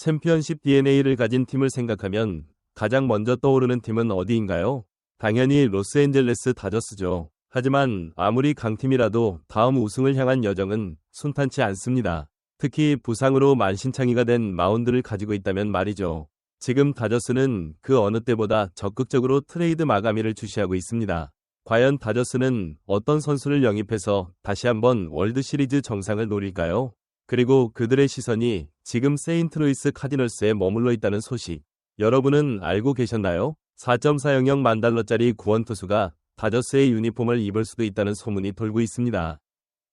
챔피언십 DNA를 가진 팀을 생각하면 가장 먼저 떠오르는 팀은 어디인가요? 당연히 로스앤젤레스 다저스죠. 하지만 아무리 강팀이라도 다음 우승을 향한 여정은 순탄치 않습니다. 특히 부상으로 만신창이가 된 마운드를 가지고 있다면 말이죠. 지금 다저스는 그 어느 때보다 적극적으로 트레이드 마감일을 주시하고 있습니다. 과연 다저스는 어떤 선수를 영입해서 다시 한번 월드 시리즈 정상을 노릴까요? 그리고 그들의 시선이 지금 세인트루이스 카디널스에 머물러 있다는 소식. 여러분은 알고 계셨나요? 4.400 만 달러짜리 구원 투수가 다저스의 유니폼을 입을 수도 있다는 소문이 돌고 있습니다.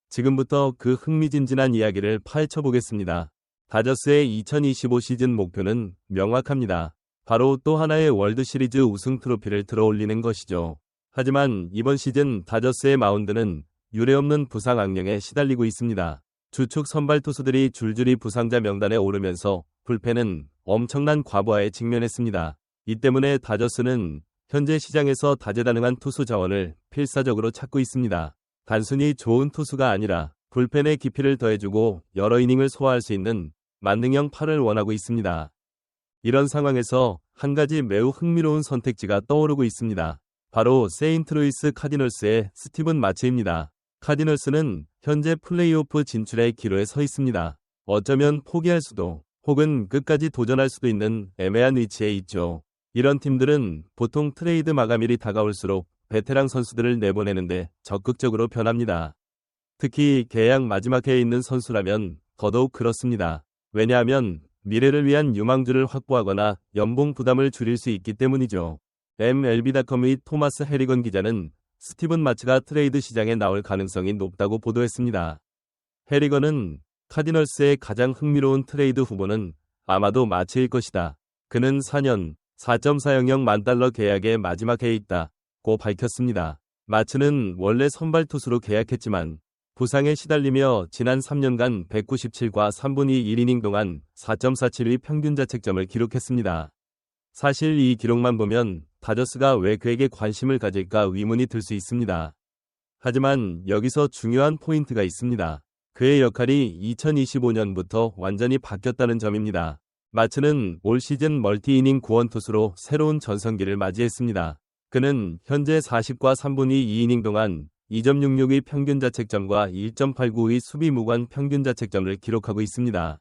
지금부터 그 흥미진진한 이야기를 파헤쳐 보겠습니다. 다저스의 2025 시즌 목표는 명확합니다. 바로 또 하나의 월드 시리즈 우승 트로피를 들어올리는 것이죠. 하지만 이번 시즌 다저스의 마운드는 유례없는 부상 악령에 시달리고 있습니다. 주축 선발 투수들이 줄줄이 부상자 명단에 오르면서 불펜은 엄청난 과부하에 직면했습니다. 이 때문에 다저스는 현재 시장에서 다재다능한 투수 자원을 필사적으로 찾고 있습니다. 단순히 좋은 투수가 아니라 불펜의 깊이를 더해주고 여러 이닝을 소화할 수 있는 만능형 팔을 원하고 있습니다. 이런 상황에서 한 가지 매우 흥미로운 선택지가 떠오르고 있습니다. 바로 세인트루이스 카디널스의 스티븐 마츠입니다. 카디널스는 현재 플레이오프 진출의 기로에 서 있습니다. 어쩌면 포기할 수도 혹은 끝까지 도전할 수도 있는 애매한 위치에 있죠. 이런 팀들은 보통 트레이드 마감일이 다가올수록 베테랑 선수들을 내보내는데 적극적으로 변합니다. 특히 계약 마지막 해에 있는 선수라면 더더욱 그렇습니다. 왜냐하면 미래를 위한 유망주를 확보하거나 연봉 부담을 줄일 수 있기 때문이죠. MLB.com의 토마스 해리건 기자는 스티븐 마츠가 트레이드 시장에 나올 가능성이 높다고 보도했습니다. 해리건은 카디널스의 가장 흥미로운 트레이드 후보는 아마도 마츠일 것이다. 그는 4년 4.400만 달러 계약의 마지막 해에 있다 고 밝혔습니다. 마츠는 원래 선발 투수로 계약했지만 부상에 시달리며 지난 3년간 197과 3분의 1이닝 동안 4.47의 평균 자책점을 기록했습니다. 사실 이 기록만 보면 다저스가 왜 그에게 관심을 가질까 의문이 들 수 있습니다. 하지만 여기서 중요한 포인트가 있습니다. 그의 역할이 2025년부터 완전히 바뀌었다는 점입니다. 마츠는 올 시즌 멀티이닝 구원투수로 새로운 전성기를 맞이했습니다. 그는 현재 40과 3분의 2이닝 동안 2.66의 평균 자책점과 1.89의 수비 무관 평균 자책점을 기록하고 있습니다.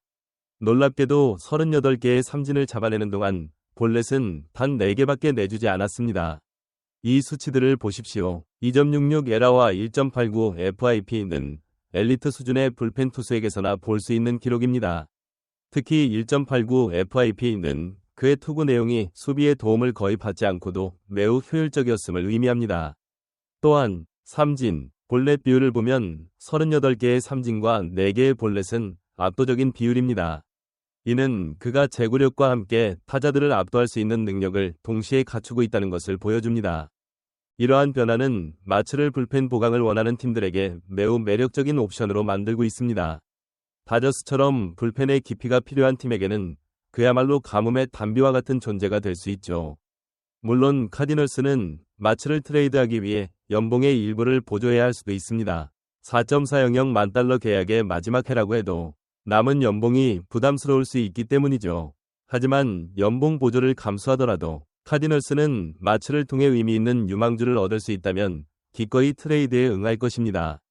놀랍게도 38개의 삼진을 잡아내는 동안 볼넷은 단 4개밖에 내주지 않았습니다. 이 수치들을 보십시오. 2.66 에라와 1.89 FIP는 엘리트 수준의 불펜 투수에게서나 볼 수 있는 기록입니다. 특히 1.89 FIP는 그의 투구 내용이 수비에 도움을 거의 받지 않고도 매우 효율적이었음을 의미합니다. 또한 삼진, 볼넷 비율을 보면 38개의 삼진과 4개의 볼넷은 압도적인 비율입니다. 이는 그가 제구력과 함께 타자들을 압도할 수 있는 능력을 동시에 갖추고 있다는 것을 보여줍니다. 이러한 변화는 마츠를 불펜 보강을 원하는 팀들에게 매우 매력적인 옵션으로 만들고 있습니다. 다저스처럼 불펜의 깊이가 필요한 팀에게는 그야말로 가뭄의 단비와 같은 존재가 될 수 있죠. 물론 카디널스는 마츠를 트레이드하기 위해 연봉의 일부를 보조해야 할 수도 있습니다. 4.400만 달러 계약의 마지막 해라고 해도 남은 연봉이 부담스러울 수 있기 때문이죠. 하지만 연봉 보조를 감수하더라도 카디널스는 마츠를 통해 의미 있는 유망주를 얻을 수 있다면 기꺼이 트레이드에 응할 것입니다.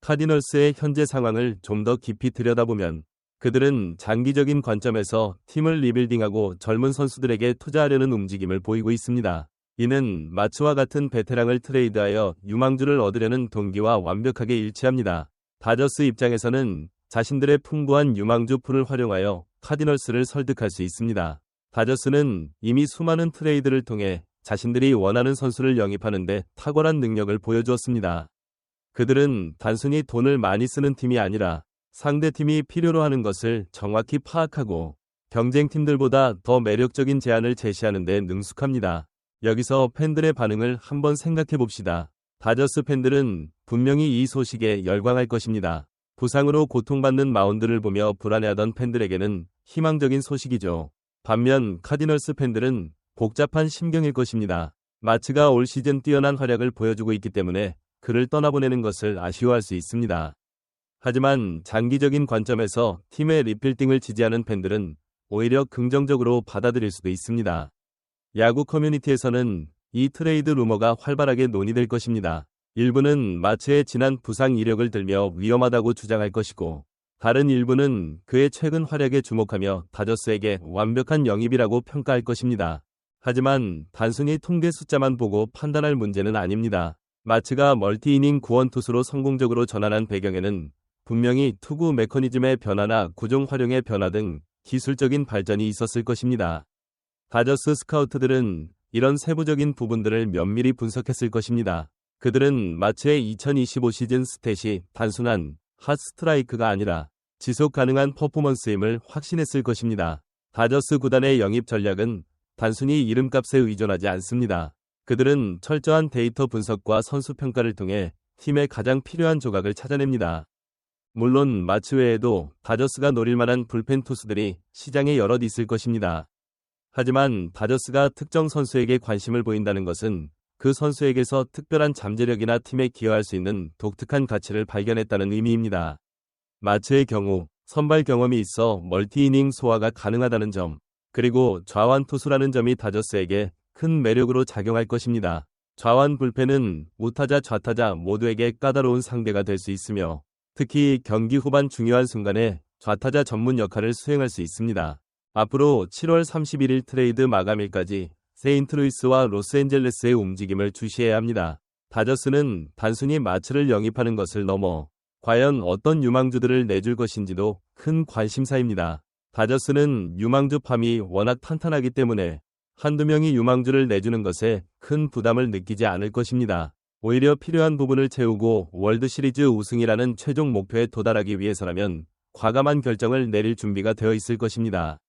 카디널스의 현재 상황을 좀 더 깊이 들여다보면 그들은 장기적인 관점에서 팀을 리빌딩하고 젊은 선수들에게 투자하려는 움직임을 보이고 있습니다. 이는 마츠와 같은 베테랑을 트레이드하여 유망주를 얻으려는 동기와 완벽하게 일치합니다. 다저스 입장에서는 자신들의 풍부한 유망주 풀을 활용하여 카디널스를 설득할 수 있습니다. 다저스는 이미 수많은 트레이드를 통해 자신들이 원하는 선수를 영입하는데 탁월한 능력을 보여주었습니다. 그들은 단순히 돈을 많이 쓰는 팀이 아니라 상대팀이 필요로 하는 것을 정확히 파악하고 경쟁팀들보다 더 매력적인 제안을 제시하는 데 능숙합니다. 여기서 팬들의 반응을 한번 생각해 봅시다. 다저스 팬들은 분명히 이 소식에 열광할 것입니다. 부상으로 고통받는 마운드를 보며 불안해하던 팬들에게는 희망적인 소식이죠. 반면 카디널스 팬들은 복잡한 심경일 것입니다. 마츠가 올 시즌 뛰어난 활약을 보여주고 있기 때문에 그를 떠나보내는 것을 아쉬워할 수 있습니다. 하지만 장기적인 관점에서 팀의 리필딩을 지지하는 팬들은 오히려 긍정적으로 받아들일 수도 있습니다. 야구 커뮤니티에서는 이 트레이드 루머가 활발하게 논의될 것입니다. 일부는 마츠의 지난 부상 이력을 들며 위험하다고 주장할 것이고, 다른 일부는 그의 최근 활약에 주목하며 다저스에게 완벽한 영입이라고 평가할 것입니다. 하지만 단순히 통계 숫자만 보고 판단할 문제는 아닙니다. 마츠가 멀티이닝 구원 투수로 성공적으로 전환한 배경에는 분명히 투구 메커니즘의 변화나 구종 활용의 변화 등 기술적인 발전이 있었을 것입니다. 다저스 스카우트들은 이런 세부적인 부분들을 면밀히 분석했을 것입니다. 그들은 마츠의 2025 시즌 스탯이 단순한 핫 스트라이크가 아니라 지속 가능한 퍼포먼스임을 확신했을 것입니다. 다저스 구단의 영입 전략은 단순히 이름값에 의존하지 않습니다. 그들은 철저한 데이터 분석과 선수 평가를 통해 팀에 가장 필요한 조각을 찾아냅니다. 물론 마츠 외에도 다저스가 노릴 만한 불펜 투수들이 시장에 여럿 있을 것입니다. 하지만 다저스가 특정 선수에게 관심을 보인다는 것은 그 선수에게서 특별한 잠재력이나 팀에 기여할 수 있는 독특한 가치를 발견했다는 의미입니다. 마츠의 경우 선발 경험이 있어 멀티이닝 소화가 가능하다는 점, 그리고 좌완 투수라는 점이 다저스에게 큰 매력으로 작용할 것입니다. 좌완 불펜은 우타자 좌타자 모두에게 까다로운 상대가 될 수 있으며 특히 경기 후반 중요한 순간에 좌타자 전문 역할을 수행할 수 있습니다. 앞으로 7월 31일 트레이드 마감일까지 세인트루이스와 로스앤젤레스의 움직임을 주시해야 합니다. 다저스는 단순히 마츠를 영입하는 것을 넘어 과연 어떤 유망주들을 내줄 것인지도 큰 관심사입니다. 다저스는 유망주 팜이 워낙 탄탄하기 때문에 한두 명이 유망주를 내주는 것에 큰 부담을 느끼지 않을 것입니다. 오히려 필요한 부분을 채우고 월드 시리즈 우승이라는 최종 목표에 도달하기 위해서라면 과감한 결정을 내릴 준비가 되어 있을 것입니다.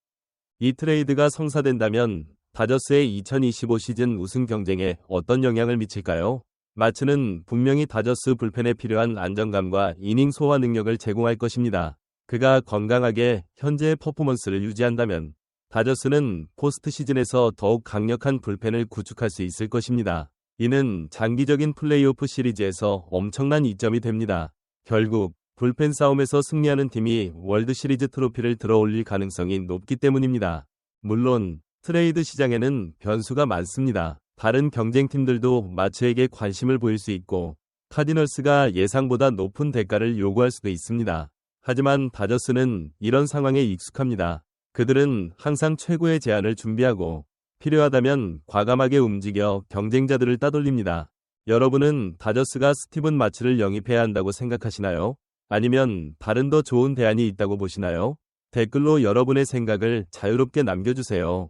이 트레이드가 성사된다면 다저스의 2025 시즌 우승 경쟁에 어떤 영향을 미칠까요? 마츠는 분명히 다저스 불펜에 필요한 안정감과 이닝 소화 능력을 제공할 것입니다. 그가 건강하게 현재의 퍼포먼스를 유지한다면 다저스는 포스트 시즌에서 더욱 강력한 불펜을 구축할 수 있을 것입니다. 이는 장기적인 플레이오프 시리즈에서 엄청난 이점이 됩니다. 결국 불펜 싸움에서 승리하는 팀이 월드 시리즈 트로피를 들어올릴 가능성이 높기 때문입니다. 물론 트레이드 시장에는 변수가 많습니다. 다른 경쟁팀들도 마츠에게 관심을 보일 수 있고 카디널스가 예상보다 높은 대가를 요구할 수도 있습니다. 하지만 다저스는 이런 상황에 익숙합니다. 그들은 항상 최고의 제안을 준비하고 필요하다면 과감하게 움직여 경쟁자들을 따돌립니다. 여러분은 다저스가 스티븐 마츠를 영입해야 한다고 생각하시나요? 아니면 다른 더 좋은 대안이 있다고 보시나요? 댓글로 여러분의 생각을 자유롭게 남겨주세요.